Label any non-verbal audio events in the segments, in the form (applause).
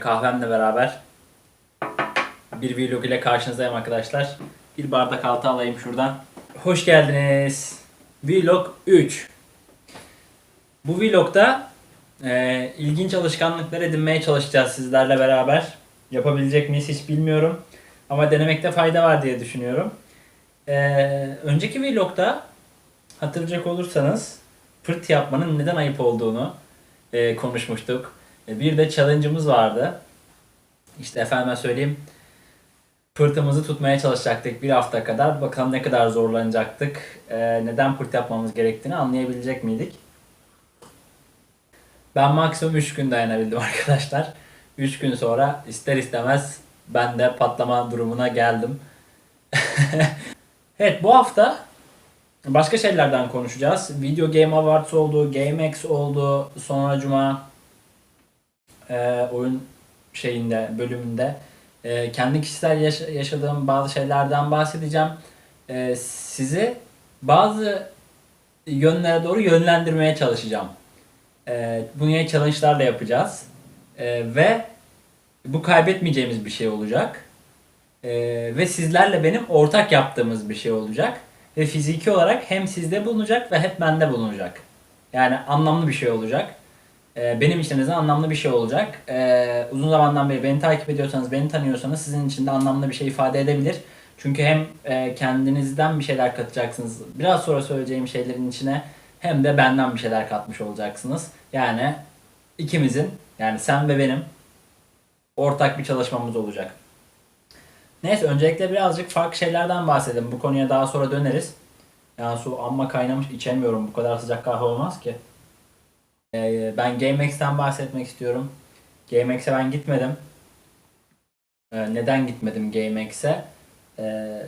Kahvemle beraber bir vlog ile karşınızdayım arkadaşlar. Bir bardak altı alayım şuradan. Hoş geldiniz. Vlog 3. Bu vlogda e, ilginç alışkanlıklar edinmeye çalışacağız sizlerle beraber. Yapabilecek miyiz hiç bilmiyorum. Ama denemekte fayda var diye düşünüyorum. E, önceki vlogda hatırlayacak olursanız pırt yapmanın neden ayıp olduğunu e, konuşmuştuk. E, bir de challenge'ımız vardı. İşte efendime söyleyeyim pırtımızı tutmaya çalışacaktık bir hafta kadar. Bakalım ne kadar zorlanacaktık. e, neden pırt yapmamız gerektiğini anlayabilecek miydik? Ben maksimum 3 gün dayanabildim (laughs) arkadaşlar. 3 gün sonra ister istemez ben de patlama durumuna geldim. (laughs) evet bu hafta başka şeylerden konuşacağız. Video Game Awards oldu, GameX oldu, sonra cuma e, oyun şeyinde, bölümünde e, kendi kişisel yaş- yaşadığım bazı şeylerden bahsedeceğim. E, sizi bazı yönlere doğru yönlendirmeye çalışacağım. E, bunu challenge'larla yapacağız. E, ve bu kaybetmeyeceğimiz bir şey olacak. E, ve sizlerle benim ortak yaptığımız bir şey olacak. Ve fiziki olarak hem sizde bulunacak ve hep bende bulunacak. Yani anlamlı bir şey olacak. Ee, benim için de anlamlı bir şey olacak. Ee, uzun zamandan beri beni takip ediyorsanız, beni tanıyorsanız sizin için de anlamlı bir şey ifade edebilir. Çünkü hem e, kendinizden bir şeyler katacaksınız. Biraz sonra söyleyeceğim şeylerin içine hem de benden bir şeyler katmış olacaksınız. Yani ikimizin, yani sen ve benim ortak bir çalışmamız olacak. Neyse öncelikle birazcık farklı şeylerden bahsedelim. Bu konuya daha sonra döneriz. Yani su amma kaynamış içemiyorum. Bu kadar sıcak kahve olmaz ki. Ee, ben GameX'ten bahsetmek istiyorum. GameX'e ben gitmedim. Ee, neden gitmedim GameX'e? Ee,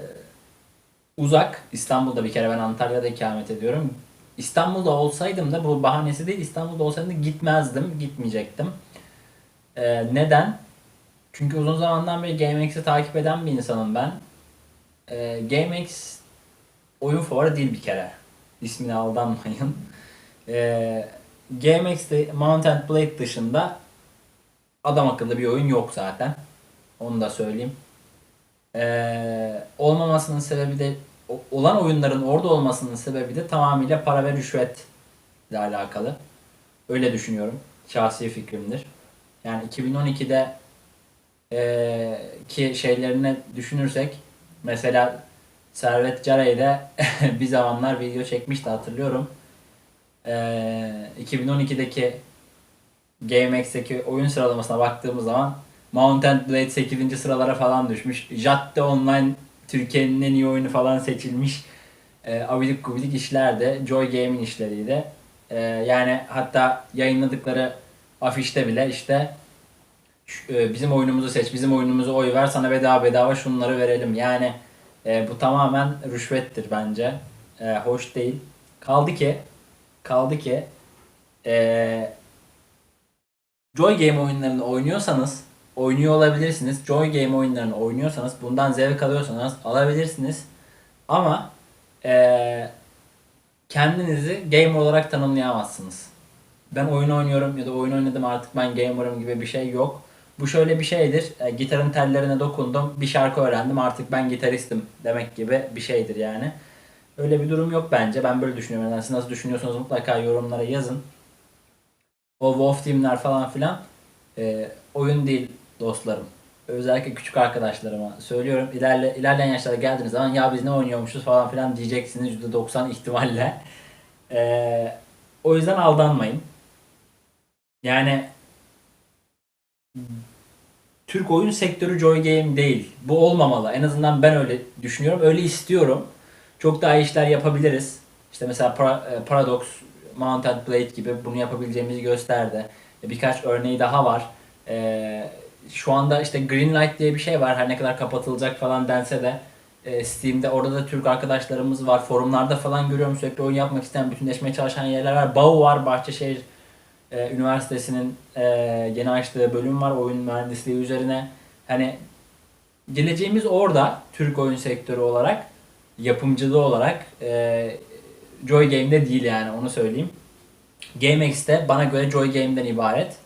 uzak. İstanbul'da bir kere ben Antalya'da ikamet ediyorum. İstanbul'da olsaydım da bu bahanesi değil. İstanbul'da olsaydım da gitmezdim. Gitmeyecektim. Neden? Çünkü uzun zamandan beri GameX'i takip eden bir insanım ben. GameX oyun fuarı değil bir kere. İsmine aldanmayın. Ee, GameX'te Mount and Blade dışında adam akıllı bir oyun yok zaten. Onu da söyleyeyim. Ee, olmamasının sebebi de olan oyunların orada olmasının sebebi de tamamıyla para ve rüşvet ile alakalı. Öyle düşünüyorum. Şahsi fikrimdir. Yani 2012'de ee, ki şeylerini düşünürsek mesela Servet Care'yle (laughs) bir zamanlar video çekmişti hatırlıyorum. Ee, 2012'deki GameX'teki oyun sıralamasına baktığımız zaman Mount and Blade 8. sıralara falan düşmüş. Jatte Online Türkiye'nin en iyi oyunu falan seçilmiş. Ee, abidik gubidik işler Joy Game'in işleriydi. Ee, yani hatta yayınladıkları afişte bile işte e, bizim oyunumuzu seç, bizim oyunumuzu oy ver, sana bedava bedava şunları verelim. Yani e, bu tamamen rüşvettir bence. E, hoş değil. Kaldı ki kaldı ki e, Joy Game oyunlarını oynuyorsanız oynuyor olabilirsiniz. Joy Game oyunlarını oynuyorsanız bundan zevk alıyorsanız alabilirsiniz. Ama e, kendinizi gamer olarak tanımlayamazsınız. Ben oyun oynuyorum ya da oyun oynadım artık ben gamer'ım gibi bir şey yok. Bu şöyle bir şeydir. E, gitarın tellerine dokundum, bir şarkı öğrendim artık ben gitaristim demek gibi bir şeydir yani. Öyle bir durum yok bence. Ben böyle düşünüyorum. Yani siz nasıl düşünüyorsanız mutlaka yorumlara yazın. O Wolf Team'ler falan filan e, oyun değil dostlarım. Özellikle küçük arkadaşlarıma söylüyorum. İlerle, ilerleyen yaşlara geldiğiniz zaman ya biz ne oynuyormuşuz falan filan diyeceksiniz %90 ihtimalle. E, o yüzden aldanmayın. Yani Türk oyun sektörü Joy Game değil. Bu olmamalı. En azından ben öyle düşünüyorum. Öyle istiyorum. Çok daha iyi işler yapabiliriz. İşte mesela Para- e, Paradox, Mount and Blade gibi bunu yapabileceğimizi gösterdi. E, Birkaç örneği daha var. E, Şu anda işte Greenlight diye bir şey var. Her ne kadar kapatılacak falan dense de Steam'de orada da Türk arkadaşlarımız var. Forumlarda falan görüyorum sürekli oyun yapmak isteyen, bütünleşmeye çalışan yerler var. BAU var, Bahçeşehir Üniversitesi'nin yeni açtığı bölüm var oyun mühendisliği üzerine. Hani geleceğimiz orada Türk oyun sektörü olarak, yapımcılığı olarak e, Joy Game'de değil yani onu söyleyeyim. GameX'te bana göre Joy Game'den ibaret.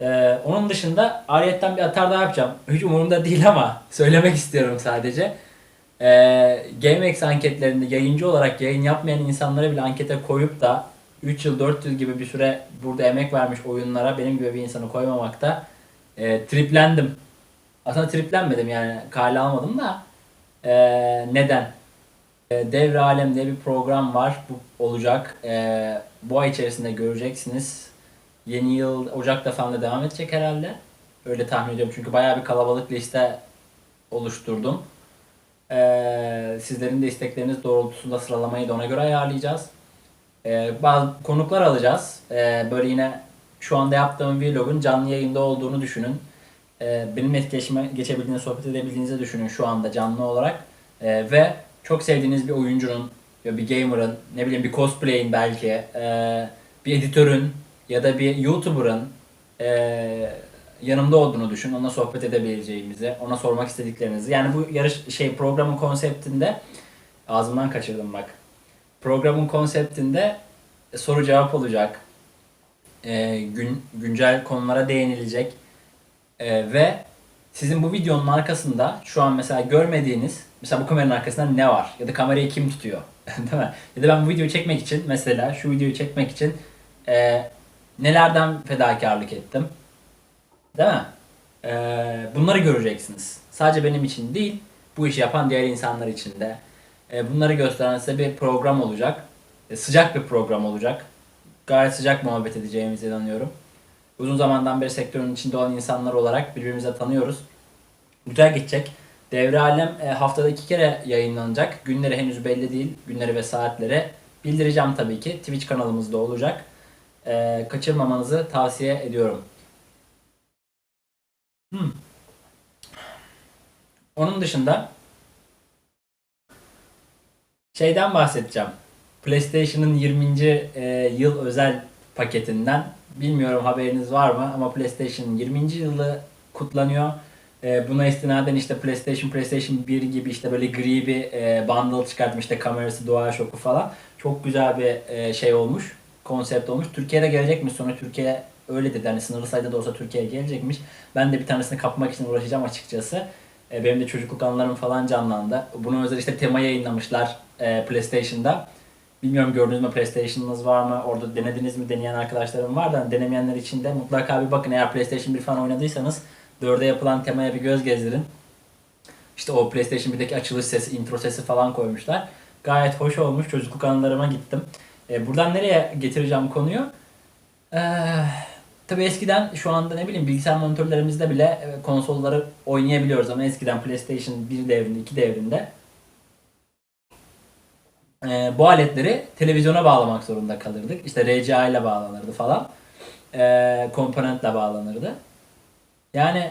Ee, onun dışında ayrıyetten bir atar daha yapacağım. Hiç umurumda değil ama (laughs) söylemek istiyorum sadece. Ee, GameX anketlerinde yayıncı olarak yayın yapmayan insanları bile ankete koyup da 3 yıl 4 yıl gibi bir süre burada emek vermiş oyunlara benim gibi bir insanı koymamakta e, triplendim. Aslında triplenmedim yani kale almadım da e, neden? E, Devre Alem diye bir program var. Bu olacak. E, bu ay içerisinde göreceksiniz. Yeni yıl Ocak'ta falan da devam edecek herhalde. Öyle tahmin ediyorum çünkü bayağı bir kalabalık liste oluşturdum. E, sizlerin de istekleriniz doğrultusunda sıralamayı da ona göre ayarlayacağız. E, bazı konuklar alacağız. E, böyle yine şu anda yaptığım vlogun canlı yayında olduğunu düşünün. E, benim etkileşime geçebildiğinizi, sohbet edebildiğinizi düşünün şu anda canlı olarak. E, ve çok sevdiğiniz bir oyuncunun ya bir gamer'ın, ne bileyim bir cosplay'in belki, e, bir editörün ya da bir YouTuber'ın e, yanımda olduğunu düşün. Onunla sohbet edebileceğimizi, ona sormak istediklerinizi. Yani bu yarış şey programın konseptinde ağzımdan kaçırdım bak. Programın konseptinde soru cevap olacak. E, gün güncel konulara değinilecek. E, ve sizin bu videonun arkasında şu an mesela görmediğiniz mesela bu kameranın arkasında ne var? Ya da kamerayı kim tutuyor? (laughs) Değil mi? Ya da ben bu videoyu çekmek için mesela şu videoyu çekmek için e, nelerden fedakarlık ettim? Değil mi? E, bunları göreceksiniz. Sadece benim için değil, bu işi yapan diğer insanlar için de. E, bunları gösteren size bir program olacak. E, sıcak bir program olacak. Gayet sıcak muhabbet edeceğimize inanıyorum. Uzun zamandan beri sektörün içinde olan insanlar olarak birbirimize tanıyoruz. Güzel geçecek. Devre Alem e, haftada iki kere yayınlanacak. Günleri henüz belli değil. Günleri ve saatleri bildireceğim tabii ki. Twitch kanalımızda olacak. E, kaçırmamanızı tavsiye ediyorum. Hmm. Onun dışında şeyden bahsedeceğim. PlayStation'ın 20. e, yıl özel paketinden. Bilmiyorum haberiniz var mı ama PlayStation'ın 20. yılı kutlanıyor. E, buna istinaden işte PlayStation, PlayStation 1 gibi işte böyle gri bir e, bundle çıkartmış işte kamerası, DualShock'u falan. Çok güzel bir e, şey olmuş. Konsept olmuş. Türkiye'de gelecekmiş sonra Türkiye öyle dedi. Hani sınırlı sayıda da olsa Türkiye'ye gelecekmiş. Ben de bir tanesini kapmak için uğraşacağım açıkçası. E, benim de çocukluk anılarım falan canlandı. Buna özel işte tema yayınlamışlar e, PlayStation'da. Bilmiyorum gördünüz mü PlayStation'ınız var mı? Orada denediniz mi? Deneyen arkadaşlarım var da denemeyenler için de mutlaka bir bakın. Eğer PlayStation 1 falan oynadıysanız 4'e yapılan temaya bir göz gezdirin. İşte o PlayStation 1'deki açılış sesi, intro sesi falan koymuşlar. Gayet hoş olmuş. Çocukluk anılarıma gittim. E, buradan nereye getireceğim konuyu? Ee, tabii eskiden şu anda ne bileyim bilgisayar monitörlerimizde bile e, konsolları oynayabiliyoruz ama eskiden PlayStation 1 devrinde, 2 devrinde e, bu aletleri televizyona bağlamak zorunda kalırdık. İşte RCA ile bağlanırdı falan. E, komponentle bağlanırdı. Yani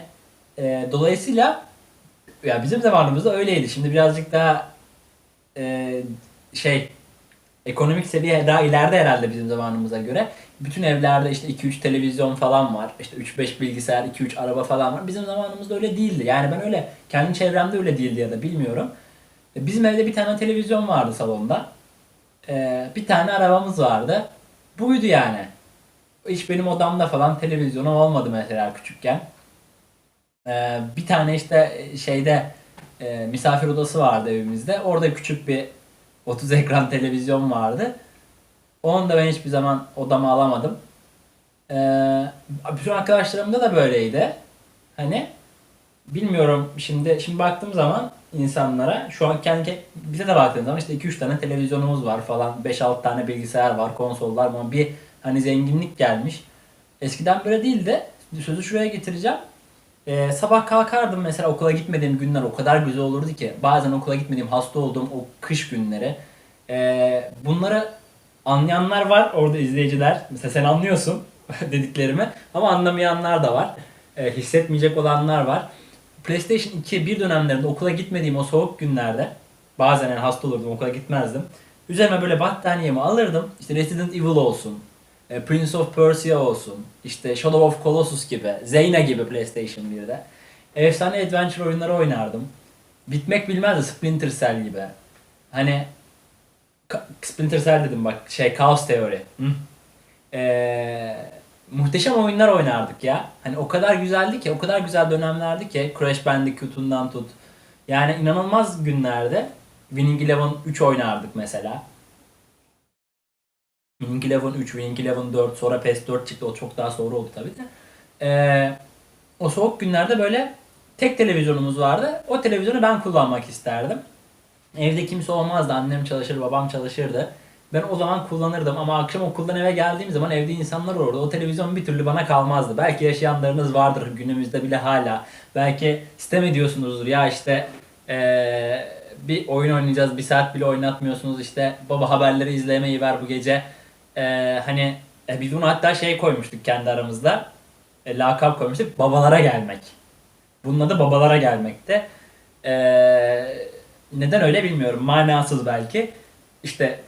e, dolayısıyla ya bizim zamanımızda öyleydi. Şimdi birazcık daha e, şey ekonomik seviye daha ileride herhalde bizim zamanımıza göre. Bütün evlerde işte 2-3 televizyon falan var. İşte 3-5 bilgisayar, 2-3 araba falan var. Bizim zamanımızda öyle değildi. Yani ben öyle kendi çevremde öyle değildi ya da bilmiyorum. Bizim evde bir tane televizyon vardı salonda. Ee, bir tane arabamız vardı. Buydu yani. Hiç benim odamda falan televizyonum olmadı mesela küçükken. Ee, bir tane işte şeyde e, misafir odası vardı evimizde. Orada küçük bir 30 ekran televizyon vardı. Onu da ben hiçbir zaman odama alamadım. Ee, bütün arkadaşlarımda da böyleydi. Hani bilmiyorum şimdi şimdi baktığım zaman insanlara şu an kendi bize de baktığım zaman işte 2-3 tane televizyonumuz var falan 5-6 tane bilgisayar var konsollar var bir hani zenginlik gelmiş. Eskiden böyle değildi. Sözü şuraya getireceğim. Ee, sabah kalkardım mesela okula gitmediğim günler o kadar güzel olurdu ki. Bazen okula gitmediğim hasta olduğum o kış günleri. Ee, bunları anlayanlar var orada izleyiciler. Mesela sen anlıyorsun (laughs) dediklerimi ama anlamayanlar da var. Ee, hissetmeyecek olanlar var. PlayStation 2 bir dönemlerinde okula gitmediğim o soğuk günlerde bazen yani hasta olurdum okula gitmezdim. Üzerime böyle battaniyemi alırdım. İşte Resident Evil olsun. e, Prince of Persia olsun. işte Shadow of Colossus gibi. Zeyna gibi PlayStation 1'de. Efsane adventure oyunları oynardım. Bitmek bilmezdi Splinter Cell gibi. Hani Splinter Cell dedim bak şey Chaos Theory. Hı? Ee, muhteşem oyunlar oynardık ya. Hani o kadar güzeldi ki, o kadar güzel dönemlerdi ki Crash Bandicoot'undan tut. Yani inanılmaz günlerde Winning Eleven 3 oynardık mesela. Winning Eleven 3, Winning Eleven 4, sonra PES 4 çıktı. O çok daha sonra oldu tabii de. Ee, o soğuk günlerde böyle tek televizyonumuz vardı. O televizyonu ben kullanmak isterdim. Evde kimse olmazdı. Annem çalışır, babam çalışırdı. Ben o zaman kullanırdım ama akşam okuldan eve geldiğim zaman evde insanlar olurdu. O televizyon bir türlü bana kalmazdı. Belki yaşayanlarınız vardır günümüzde bile hala. Belki sistem ediyorsunuzdur ya işte eee, bir oyun oynayacağız bir saat bile oynatmıyorsunuz işte baba haberleri izlemeyi ver bu gece. Eee, hani e, biz bunu hatta şey koymuştuk kendi aramızda. E, lakap koymuştuk babalara gelmek. Bunun adı babalara gelmekte. Eee, neden öyle bilmiyorum. Manasız belki. İşte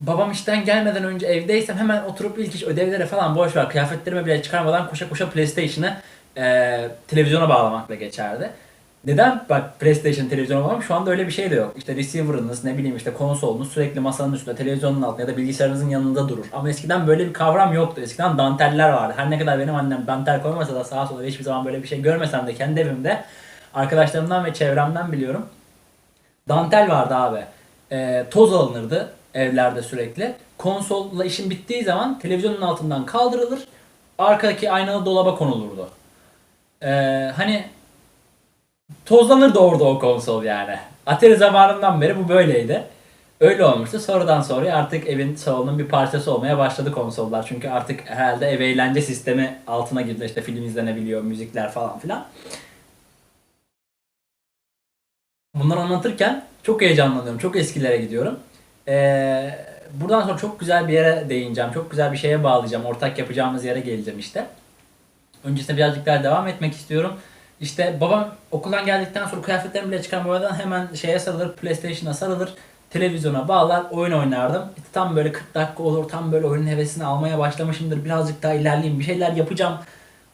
babam işten gelmeden önce evdeysem hemen oturup ilk iş ödevlere falan boş ver kıyafetlerimi bile çıkarmadan koşa koşa PlayStation'ı e, televizyona bağlamakla geçerdi. Neden bak PlayStation televizyona bağlamak? Şu anda öyle bir şey de yok. İşte receiver'ınız ne bileyim işte konsolunuz sürekli masanın üstünde, televizyonun altında ya da bilgisayarınızın yanında durur. Ama eskiden böyle bir kavram yoktu. Eskiden danteller vardı. Her ne kadar benim annem dantel koymasa da sağa sola hiçbir zaman böyle bir şey görmesem de kendi evimde arkadaşlarımdan ve çevremden biliyorum. Dantel vardı abi. Ee, toz alınırdı evlerde sürekli. Konsolla işin bittiği zaman televizyonun altından kaldırılır. Arkadaki aynalı dolaba konulurdu. Ee, hani tozlanırdı orada o konsol yani. Atari zamanından beri bu böyleydi. Öyle olmuştu. Sonradan sonra artık evin salonunun bir parçası olmaya başladı konsollar. Çünkü artık herhalde ev eğlence sistemi altına girdi. İşte film izlenebiliyor, müzikler falan filan. Bunları anlatırken çok heyecanlanıyorum. Çok eskilere gidiyorum. Ee, buradan sonra çok güzel bir yere değineceğim. Çok güzel bir şeye bağlayacağım. Ortak yapacağımız yere geleceğim işte. Öncesinde birazcık daha devam etmek istiyorum. İşte babam okuldan geldikten sonra kıyafetlerimi bile çıkarmadan hemen şeye sarılır, PlayStation'a sarılır, televizyona bağlar, oyun oynardım. İşte tam böyle 40 dakika olur, tam böyle oyunun hevesini almaya başlamışımdır. Birazcık daha ilerleyeyim, bir şeyler yapacağım.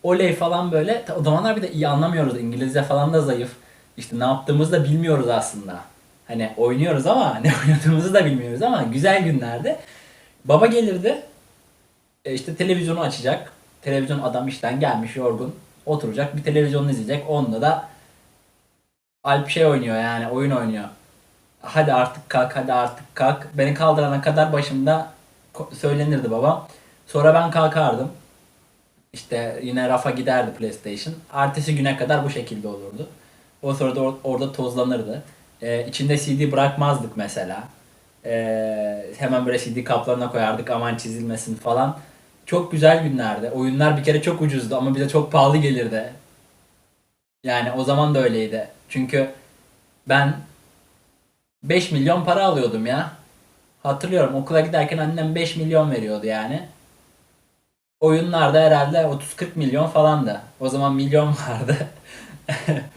Oley falan böyle. O zamanlar bir de iyi anlamıyoruz. İngilizce falan da zayıf. İşte ne yaptığımızı da bilmiyoruz aslında. Hani oynuyoruz ama ne (laughs) oynadığımızı da bilmiyoruz ama güzel günlerde. Baba gelirdi. E işte televizyonu açacak. Televizyon adam işten gelmiş yorgun. Oturacak bir televizyonu izleyecek. Onda da Alp şey oynuyor yani oyun oynuyor. Hadi artık kalk hadi artık kalk. Beni kaldırana kadar başımda söylenirdi babam. Sonra ben kalkardım. İşte yine rafa giderdi PlayStation. Ertesi güne kadar bu şekilde olurdu. O sırada or- orada tozlanırdı. Ee, içinde CD bırakmazdık mesela. Ee, hemen böyle CD kaplarına koyardık aman çizilmesin falan. Çok güzel günlerdi. Oyunlar bir kere çok ucuzdu ama bize çok pahalı gelirdi. Yani o zaman da öyleydi. Çünkü ben 5 milyon para alıyordum ya. Hatırlıyorum okula giderken annem 5 milyon veriyordu yani. Oyunlarda herhalde 30-40 milyon falandı. O zaman milyon vardı. (laughs)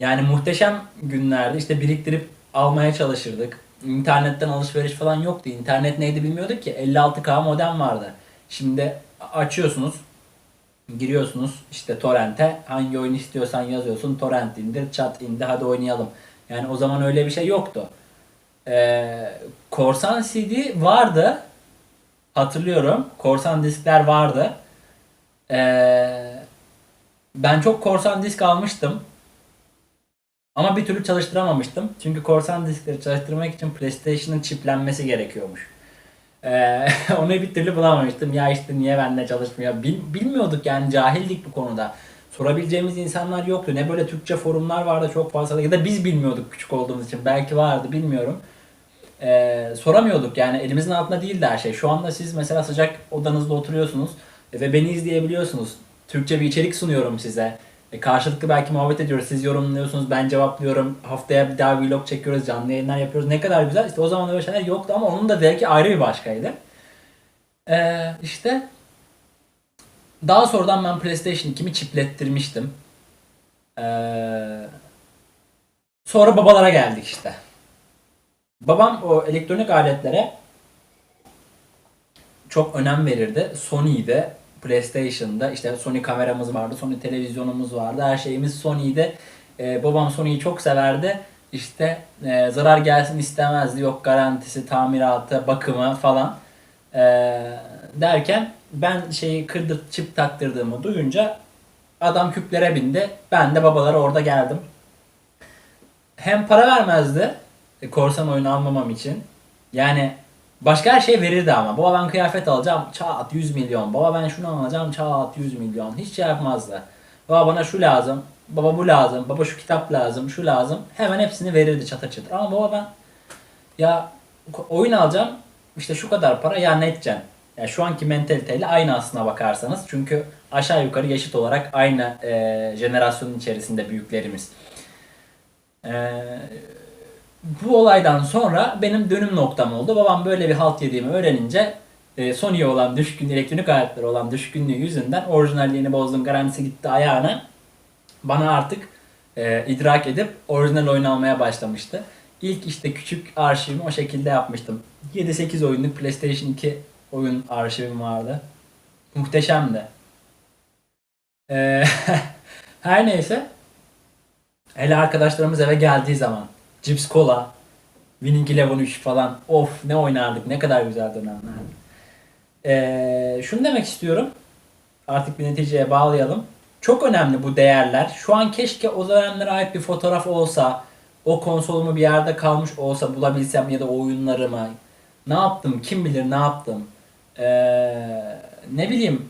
Yani muhteşem günlerde işte biriktirip almaya çalışırdık. İnternetten alışveriş falan yoktu. İnternet neydi bilmiyorduk ki. 56K modem vardı. Şimdi açıyorsunuz, giriyorsunuz işte torrente. Hangi oyun istiyorsan yazıyorsun. Torrent indir, chat indi hadi oynayalım. Yani o zaman öyle bir şey yoktu. Ee, Korsan CD vardı. Hatırlıyorum. Korsan diskler vardı. Ee, ben çok korsan disk almıştım. Ama bir türlü çalıştıramamıştım. Çünkü korsan diskleri çalıştırmak için PlayStation'ın çiplenmesi gerekiyormuş. Ee, (laughs) onu bir türlü bulamamıştım. Ya işte niye bende çalışmıyor? Bil- bilmiyorduk yani cahildik bu konuda. Sorabileceğimiz insanlar yoktu. Ne böyle Türkçe forumlar vardı çok fazla ya da biz bilmiyorduk küçük olduğumuz için. Belki vardı bilmiyorum. Ee, soramıyorduk yani elimizin altında değildi her şey. Şu anda siz mesela sıcak odanızda oturuyorsunuz ve beni izleyebiliyorsunuz. Türkçe bir içerik sunuyorum size. E, karşılıklı belki muhabbet ediyoruz. Siz yorumluyorsunuz, ben cevaplıyorum. Haftaya bir daha vlog çekiyoruz, canlı yayınlar yapıyoruz. Ne kadar güzel. İşte o zaman öyle şeyler yoktu ama onun da zevki ayrı bir başkaydı. Ee, işte daha sonradan ben PlayStation 2'mi çiplettirmiştim. Ee, sonra babalara geldik işte. Babam o elektronik aletlere çok önem verirdi. Sony'de, PlayStation'da işte Sony kameramız vardı, Sony televizyonumuz vardı. Her şeyimiz Sony'de. Ee, babam Sony'yi çok severdi. İşte e, zarar gelsin istemezdi. Yok garantisi, tamiratı, bakımı falan. Ee, derken ben şeyi kırdır çip taktırdığımı duyunca adam küplere bindi. Ben de babalara orada geldim. Hem para vermezdi e, korsan oyunu almamam için. Yani başka her şey verirdi ama. Baba ben kıyafet alacağım çat 100 milyon. Baba ben şunu alacağım çat 100 milyon. Hiç şey yapmazdı. Baba bana şu lazım. Baba bu lazım. Baba şu kitap lazım. Şu lazım. Hemen hepsini verirdi çatır çatır. Ama baba ben ya oyun alacağım işte şu kadar para ya ne edeceksin? Yani şu anki mentaliteyle aynı aslına bakarsanız. Çünkü aşağı yukarı yaşıt olarak aynı e, jenerasyonun içerisinde büyüklerimiz. E, bu olaydan sonra benim dönüm noktam oldu. Babam böyle bir halt yediğimi öğrenince e, Sony'ye olan düşkün, elektronik aletleri olan düşkünlüğü yüzünden orijinalliğini bozdum, garantisi gitti ayağına. Bana artık e, idrak edip orijinal oyun almaya başlamıştı. İlk işte küçük arşivimi o şekilde yapmıştım. 7-8 oyunluk PlayStation 2 oyun arşivim vardı. Muhteşemdi. Ee, (laughs) her neyse. Hele arkadaşlarımız eve geldiği zaman Cips Cola, Winning Eleven 3 falan of ne oynardık ne kadar güzel dönemlerdi. Ee, şunu demek istiyorum. Artık bir neticeye bağlayalım. Çok önemli bu değerler. Şu an keşke o dönemlere ait bir fotoğraf olsa, o konsolumu bir yerde kalmış olsa bulabilsem ya da oyunlarımı. Ne yaptım, kim bilir ne yaptım. Ee, ne bileyim,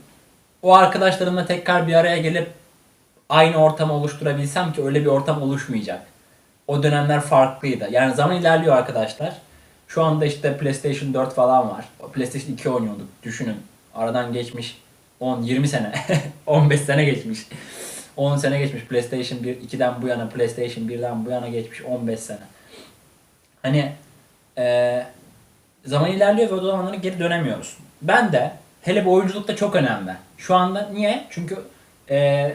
o arkadaşlarımla tekrar bir araya gelip aynı ortamı oluşturabilsem ki öyle bir ortam oluşmayacak. O dönemler farklıydı. Yani zaman ilerliyor arkadaşlar. Şu anda işte PlayStation 4 falan var. PlayStation 2 oynuyorduk. Düşünün. Aradan geçmiş 10, 20 sene. (laughs) 15 sene geçmiş. 10 sene geçmiş PlayStation 1, 2'den bu yana, PlayStation 1'den bu yana geçmiş 15 sene. Hani e, zaman ilerliyor ve o zamanlara geri dönemiyoruz. Ben de hele bu oyunculukta çok önemli. Şu anda niye? Çünkü e,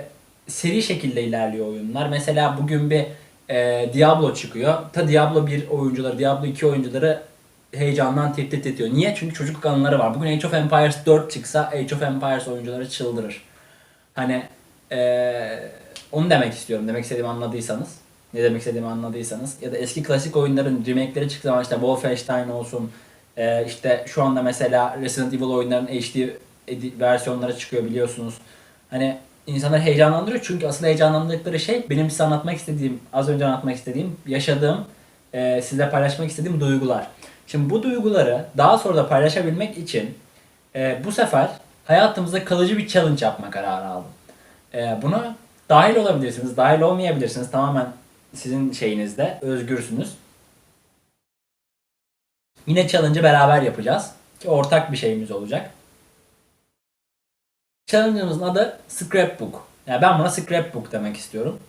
seri şekilde ilerliyor oyunlar. Mesela bugün bir e, Diablo çıkıyor. Ta Diablo 1 oyuncuları, Diablo 2 oyuncuları heyecandan tit tit ediyor. Niye? Çünkü çocukluk anıları var. Bugün Age of Empires 4 çıksa Age of Empires oyuncuları çıldırır. Hani ee, onu demek istiyorum. Demek istediğimi anladıysanız. Ne demek istediğimi anladıysanız. Ya da eski klasik oyunların remake'leri çıktığı zaman işte Wolfenstein olsun. E, işte şu anda mesela Resident Evil oyunların HD versiyonları çıkıyor biliyorsunuz. Hani insanları heyecanlandırıyor çünkü asıl heyecanlandıkları şey benim size anlatmak istediğim, az önce anlatmak istediğim, yaşadığım, e, size paylaşmak istediğim duygular. Şimdi bu duyguları daha sonra da paylaşabilmek için e, bu sefer hayatımızda kalıcı bir challenge yapma kararı aldım. E, buna dahil olabilirsiniz, dahil olmayabilirsiniz. Tamamen sizin şeyinizde, özgürsünüz. Yine challenge'ı beraber yapacağız. Ki ortak bir şeyimiz olacak. Challenge'ımızın adı Scrapbook. Yani ben buna Scrapbook demek istiyorum.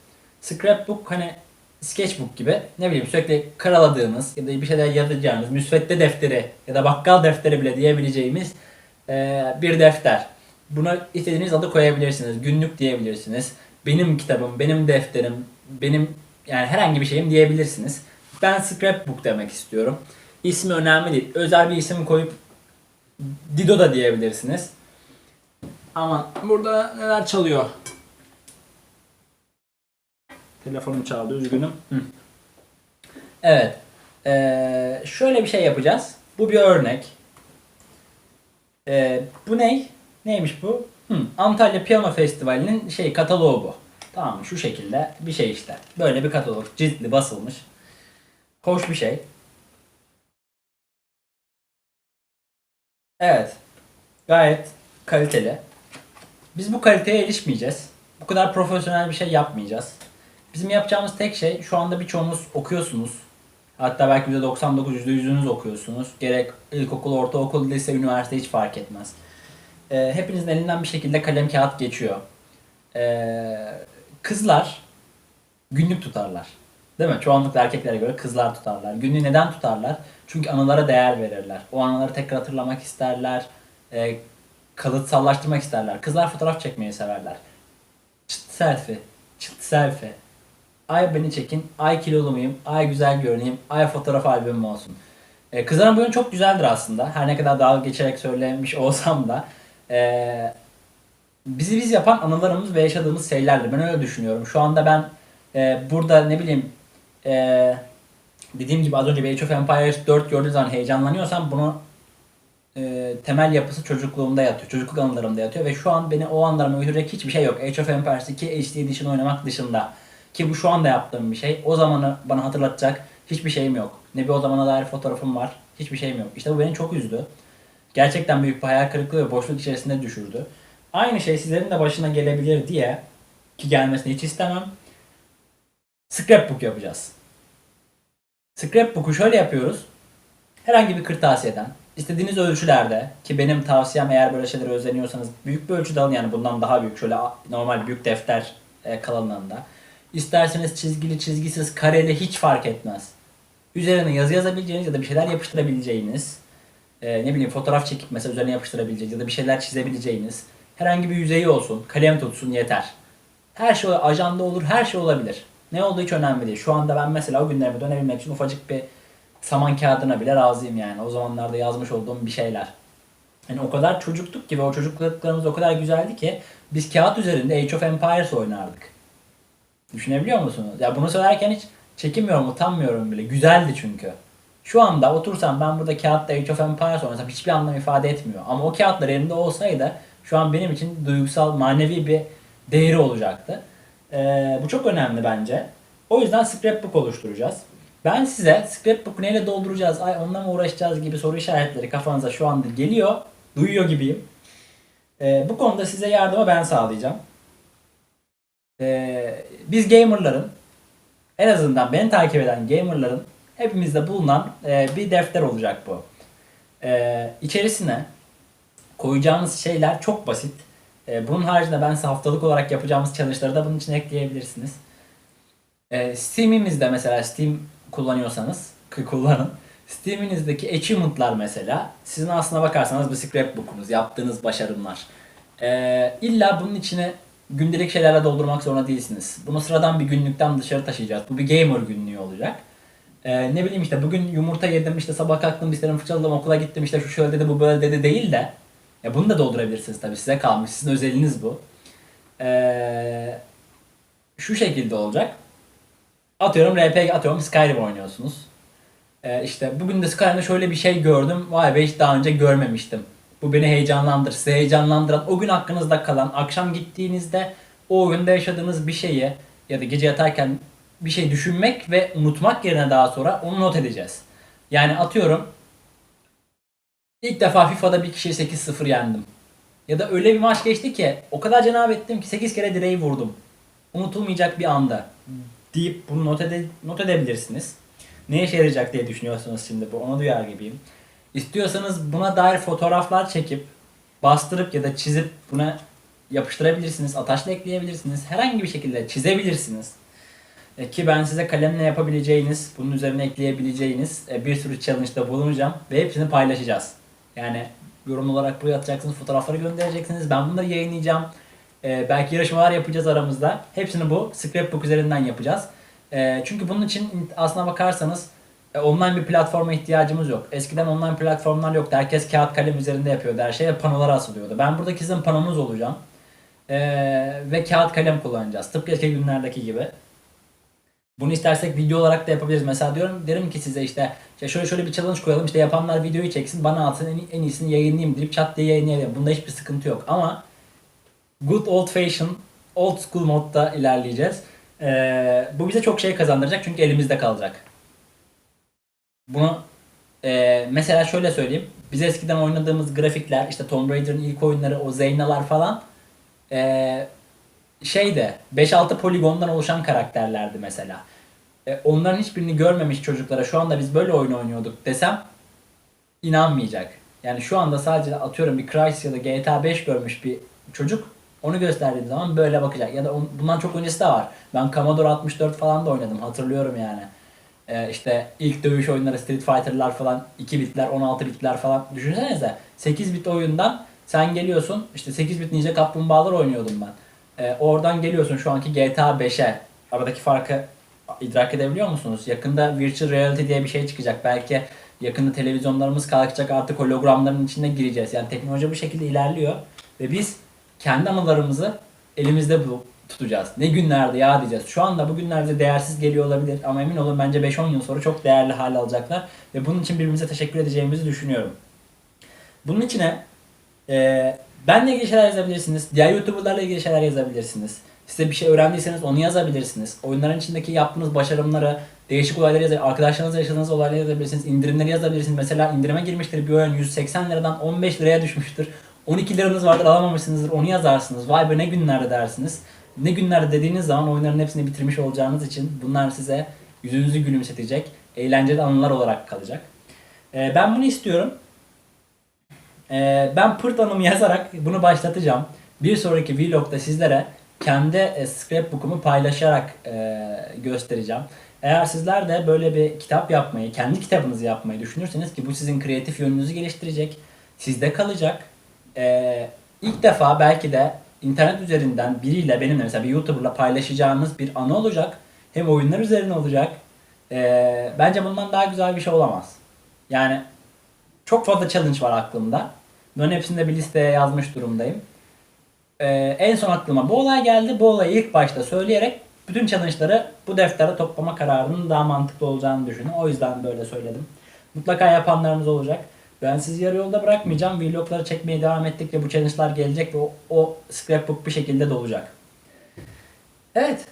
Scrapbook hani sketchbook gibi ne bileyim sürekli karaladığınız ya da bir şeyler yazacağınız müsvedde defteri ya da bakkal defteri bile diyebileceğimiz eee, bir defter. Buna istediğiniz adı koyabilirsiniz. Günlük diyebilirsiniz. Benim kitabım, benim defterim, benim yani herhangi bir şeyim diyebilirsiniz. Ben scrapbook demek istiyorum. İsmi önemli değil. Özel bir isim koyup Dido da diyebilirsiniz. Aman burada neler çalıyor? Telefonum çaldı üzgünüm. Hı. Evet. Ee, şöyle bir şey yapacağız. Bu bir örnek. Ee, bu ne? Neymiş bu? Hı, Antalya Piyano Festivali'nin şey kataloğu bu. Tamam? Şu şekilde bir şey işte. Böyle bir katalog. Ciltli basılmış. Hoş bir şey. Evet. Gayet kaliteli. Biz bu kaliteye erişmeyeceğiz. Bu kadar profesyonel bir şey yapmayacağız. Bizim yapacağımız tek şey şu anda birçoğunuz okuyorsunuz. Hatta belki %99, %100'ünüz okuyorsunuz. Gerek ilkokul, ortaokul, lise, üniversite hiç fark etmez. Ee, hepinizin elinden bir şekilde kalem kağıt geçiyor. Ee, kızlar günlük tutarlar. Değil mi? Çoğunlukla erkeklere göre kızlar tutarlar. Günlüğü neden tutarlar? Çünkü anılara değer verirler. O anıları tekrar hatırlamak isterler. E, kalıtsallaştırmak isterler. Kızlar fotoğraf çekmeyi severler. Çıt selfie. Çıt selfie. Ay beni çekin. Ay kilolu muyum? Ay güzel görüneyim. Ay fotoğraf albümüm olsun. E, kızların yönü çok güzeldir aslında. Her ne kadar dalga geçerek söylemiş olsam da. E, bizi biz yapan anılarımız ve yaşadığımız şeylerdir. Ben öyle düşünüyorum. Şu anda ben e, burada ne bileyim e, dediğim gibi az önce Age of Empires 4 gördüğü zaman heyecanlanıyorsam bunu e, temel yapısı çocukluğumda yatıyor. Çocukluk anılarımda yatıyor ve şu an beni o anlarıma götürecek hiçbir şey yok. Age of Empires 2 HD Edition oynamak dışında. Ki bu şu anda yaptığım bir şey. O zamanı bana hatırlatacak hiçbir şeyim yok. Ne bir o zamana dair fotoğrafım var. Hiçbir şeyim yok. İşte bu beni çok üzdü. Gerçekten büyük bir hayal kırıklığı ve boşluk içerisinde düşürdü. Aynı şey sizlerin de başına gelebilir diye ki gelmesini hiç istemem. Scrapbook yapacağız. Scrapbook'u şöyle yapıyoruz. Herhangi bir kırtasiyeden, istediğiniz ölçülerde ki benim tavsiyem eğer böyle şeylere özeniyorsanız büyük bir ölçüde alın yani bundan daha büyük şöyle normal büyük defter e, kalınlığında. İsterseniz çizgili çizgisiz kareli hiç fark etmez. Üzerine yazı yazabileceğiniz ya da bir şeyler yapıştırabileceğiniz e, ne bileyim fotoğraf çekip mesela üzerine yapıştırabileceğiniz ya da bir şeyler çizebileceğiniz herhangi bir yüzeyi olsun, kalem tutsun yeter. Her şey ajanda olur, her şey olabilir. Ne olduğu hiç önemli değil. Şu anda ben mesela o günlerime dönebilmek için ufacık bir saman kağıdına bile razıyım yani. O zamanlarda yazmış olduğum bir şeyler. Yani o kadar çocuktuk ki ve o çocukluklarımız o kadar güzeldi ki biz kağıt üzerinde Age of Empires oynardık. Düşünebiliyor musunuz? Ya bunu söylerken hiç çekinmiyorum, utanmıyorum bile. Güzeldi çünkü. Şu anda otursam ben burada kağıtta Age of Empires oynasam hiçbir anlam ifade etmiyor. Ama o kağıtlar elimde olsaydı şu an benim için duygusal, manevi bir değeri olacaktı. Ee, bu çok önemli bence. O yüzden scrapbook oluşturacağız. Ben size scrapbook neyle dolduracağız, ay onunla mı uğraşacağız gibi soru işaretleri kafanıza şu anda geliyor. Duyuyor gibiyim. Ee, bu konuda size yardımı ben sağlayacağım. Ee, biz gamerların en azından beni takip eden gamerların hepimizde bulunan e, bir defter olacak bu. Ee, içerisine koyacağımız şeyler çok basit. Ee, bunun haricinde ben size haftalık olarak yapacağımız challenge'ları da bunun içine ekleyebilirsiniz. Ee, Steam'imizde mesela Steam kullanıyorsanız k- kullanın. Steam'inizdeki achievement'lar mesela sizin aslına bakarsanız bir scrapbook'unuz, yaptığınız başarımlar. Ee, illa bunun içine gündelik şeylerle doldurmak zorunda değilsiniz. Bunu sıradan bir günlükten dışarı taşıyacağız. Bu bir gamer günlüğü olacak. Ee, ne bileyim işte bugün yumurta yedim, işte sabah kalktım, dişlerimi fırçaladım, okula gittim, işte şu şöyle dedi, bu böyle dedi değil de ya bunu da doldurabilirsiniz tabii size kalmış. Sizin özeliniz bu. Ee, şu şekilde olacak. Atıyorum RPG atıyorum Skyrim oynuyorsunuz. Ee, işte bugün de Skyrim'de şöyle bir şey gördüm. Vay be hiç daha önce görmemiştim. Bu beni heyecanlandırır. Sizi heyecanlandıran o gün aklınızda kalan akşam gittiğinizde o oyunda yaşadığınız bir şeyi ya da gece yatarken bir şey düşünmek ve unutmak yerine daha sonra onu not edeceğiz. Yani atıyorum ilk defa FIFA'da bir kişiyi 8-0 yendim. Ya da öyle bir maç geçti ki o kadar cenab ettim ki 8 kere direği vurdum. Unutulmayacak bir anda deyip bunu not, ede- not edebilirsiniz. Ne işe yarayacak diye düşünüyorsunuz şimdi bu onu duyar gibiyim. İstiyorsanız buna dair fotoğraflar çekip bastırıp ya da çizip buna yapıştırabilirsiniz. Ataçla ekleyebilirsiniz. Herhangi bir şekilde çizebilirsiniz. E, Ki ben size kalemle yapabileceğiniz, bunun üzerine ekleyebileceğiniz e, bir sürü challenge'da bulunacağım ve hepsini paylaşacağız. Yani yorum olarak buraya atacaksınız, fotoğrafları göndereceksiniz. Ben bunları yayınlayacağım. E, belki yarışmalar yapacağız aramızda. Hepsini bu scrapbook üzerinden yapacağız. E, çünkü bunun için aslına bakarsanız e, online bir platforma ihtiyacımız yok. Eskiden online platformlar yoktu. Herkes kağıt kalem üzerinde yapıyordu her şey ve panolara asılıyordu. Ben buradaki sizin panomuz olacağım. E, ve kağıt kalem kullanacağız. Tıpkı eski günlerdeki gibi. Bunu istersek video olarak da yapabiliriz. Mesela diyorum derim ki size işte, işte şöyle şöyle bir challenge koyalım. İşte yapanlar videoyu çeksin. Bana atsın en, en iyisini yayınlayayım deyip çat diye yayınlayabilirim. Bunda hiçbir sıkıntı yok. Ama good old fashion old school modda ilerleyeceğiz. Ee, bu bize çok şey kazandıracak çünkü elimizde kalacak. Bunu e, mesela şöyle söyleyeyim. Biz eskiden oynadığımız grafikler işte Tomb Raider'ın ilk oyunları o Zeyna'lar falan e, şeyde 5-6 poligondan oluşan karakterlerdi mesela. E, onların hiçbirini görmemiş çocuklara şu anda biz böyle oyun oynuyorduk desem inanmayacak. Yani şu anda sadece atıyorum bir Crysis ya da GTA 5 görmüş bir çocuk onu gösterdiğim zaman böyle bakacak. Ya da on- bundan çok öncesi de var. Ben Commodore 64 falan da oynadım hatırlıyorum yani. Ee, işte ilk dövüş oyunları Street Fighter'lar falan 2 bitler 16 bitler falan düşünsenize 8 bit oyundan sen geliyorsun işte 8 bit Ninja Kaplumbağalar oynuyordum ben. Ee, oradan geliyorsun şu anki GTA 5'e. Aradaki farkı idrak edebiliyor musunuz? Yakında virtual reality diye bir şey çıkacak. Belki yakında televizyonlarımız kalkacak artık hologramların içine gireceğiz. Yani teknoloji bu şekilde ilerliyor ve biz kendi anılarımızı elimizde bu tutacağız. Ne günlerde ya diyeceğiz. Şu anda bu günlerde değersiz geliyor olabilir ama emin olun bence 5-10 yıl sonra çok değerli hale alacaklar ve bunun için birbirimize teşekkür edeceğimizi düşünüyorum. Bunun içine e, benle ilgili şeyler yazabilirsiniz. Diğer YouTuber'larla ilgili şeyler yazabilirsiniz. Size bir şey öğrendiyseniz onu yazabilirsiniz. Oyunların içindeki yaptığınız başarımları, değişik olayları yazabilirsiniz. Arkadaşlarınızla yaşadığınız olayları yazabilirsiniz. İndirimleri yazabilirsiniz. Mesela indirime girmiştir bir oyun 180 liradan 15 liraya düşmüştür. 12 liranız vardır alamamışsınızdır onu yazarsınız. Vay be ne günlerde dersiniz. Ne günlerde dediğiniz zaman oyunların hepsini bitirmiş olacağınız için bunlar size yüzünüzü gülümsetecek, eğlenceli anılar olarak kalacak. Ee, ben bunu istiyorum. Ee, ben pırt anımı yazarak bunu başlatacağım. Bir sonraki vlogda sizlere kendi e, scrapbook'umu paylaşarak e, göstereceğim. Eğer sizler de böyle bir kitap yapmayı, kendi kitabınızı yapmayı düşünürseniz ki bu sizin kreatif yönünüzü geliştirecek, sizde kalacak. Ee, ilk defa belki de internet üzerinden biriyle benimle mesela bir YouTuber'la paylaşacağınız bir anı olacak. Hem oyunlar üzerine olacak. Ee, bence bundan daha güzel bir şey olamaz. Yani çok fazla challenge var aklımda. Bunların hepsini de bir listeye yazmış durumdayım. Ee, en son aklıma bu olay geldi. Bu olayı ilk başta söyleyerek bütün challenge'ları bu deftere toplama kararının daha mantıklı olacağını düşündüm. O yüzden böyle söyledim. Mutlaka yapanlarınız olacak. Ben sizi yarı yolda bırakmayacağım. Vlogları çekmeye devam ettikçe bu challenge'lar gelecek ve o, o scrapbook bir şekilde dolacak. Evet.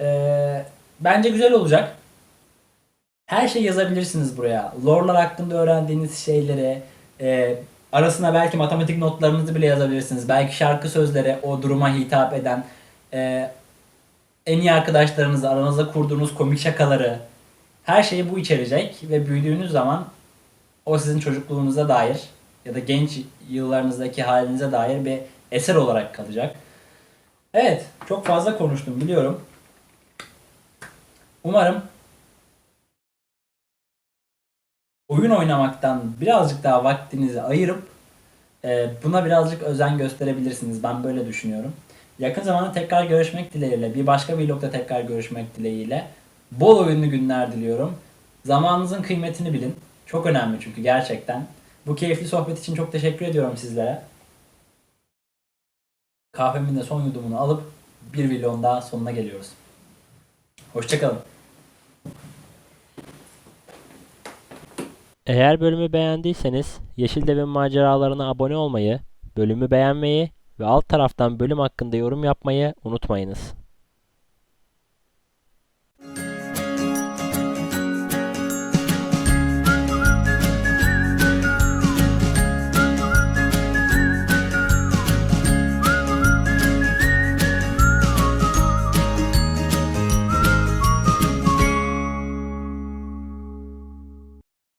Ee, bence güzel olacak. Her şey yazabilirsiniz buraya. Lore'lar hakkında öğrendiğiniz şeyleri, e, arasına belki matematik notlarınızı bile yazabilirsiniz. Belki şarkı sözleri o duruma hitap eden, e, en iyi arkadaşlarınızla aranızda kurduğunuz komik şakaları, her şeyi bu içerecek ve büyüdüğünüz zaman o sizin çocukluğunuza dair ya da genç yıllarınızdaki halinize dair bir eser olarak kalacak. Evet, çok fazla konuştum biliyorum. Umarım oyun oynamaktan birazcık daha vaktinizi ayırıp e, buna birazcık özen gösterebilirsiniz. Ben böyle düşünüyorum. Yakın zamanda tekrar görüşmek dileğiyle, bir başka vlogda tekrar görüşmek dileğiyle. Bol oyunlu günler diliyorum. Zamanınızın kıymetini bilin. Çok önemli çünkü gerçekten. Bu keyifli sohbet için çok teşekkür ediyorum sizlere. Kahvemin de son yudumunu alıp bir vlogun daha sonuna geliyoruz. Hoşçakalın. Eğer bölümü beğendiyseniz Yeşil Devin maceralarına abone olmayı, bölümü beğenmeyi ve alt taraftan bölüm hakkında yorum yapmayı unutmayınız.